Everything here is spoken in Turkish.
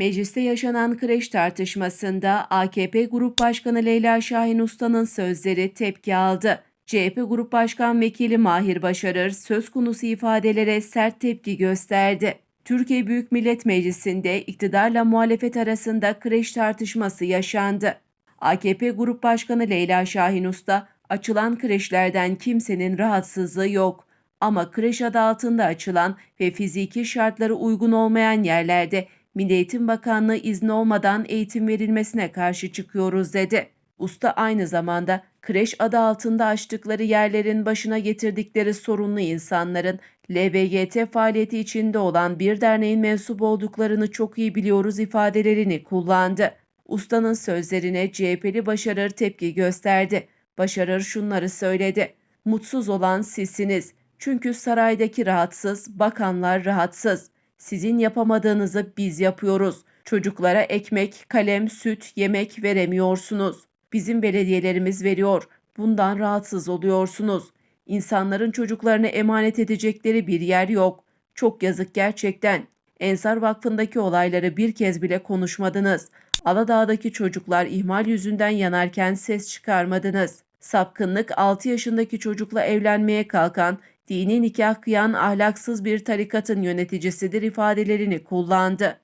Mecliste yaşanan kreş tartışmasında AKP Grup Başkanı Leyla Şahin Usta'nın sözleri tepki aldı. CHP Grup Başkan Vekili Mahir Başarır söz konusu ifadelere sert tepki gösterdi. Türkiye Büyük Millet Meclisi'nde iktidarla muhalefet arasında kreş tartışması yaşandı. AKP Grup Başkanı Leyla Şahin Usta, açılan kreşlerden kimsenin rahatsızlığı yok. Ama kreş adı altında açılan ve fiziki şartları uygun olmayan yerlerde Milli Eğitim Bakanlığı izni olmadan eğitim verilmesine karşı çıkıyoruz dedi. Usta aynı zamanda kreş adı altında açtıkları yerlerin başına getirdikleri sorunlu insanların LBGT faaliyeti içinde olan bir derneğin mensup olduklarını çok iyi biliyoruz ifadelerini kullandı. Ustanın sözlerine CHP'li Başarır tepki gösterdi. Başarır şunları söyledi. Mutsuz olan sizsiniz. Çünkü saraydaki rahatsız, bakanlar rahatsız. Sizin yapamadığınızı biz yapıyoruz. Çocuklara ekmek, kalem, süt, yemek veremiyorsunuz. Bizim belediyelerimiz veriyor. Bundan rahatsız oluyorsunuz. İnsanların çocuklarını emanet edecekleri bir yer yok. Çok yazık gerçekten. Ensar Vakfı'ndaki olayları bir kez bile konuşmadınız. Aladağ'daki çocuklar ihmal yüzünden yanarken ses çıkarmadınız. Sapkınlık 6 yaşındaki çocukla evlenmeye kalkan, dini nikah kıyan ahlaksız bir tarikatın yöneticisidir ifadelerini kullandı.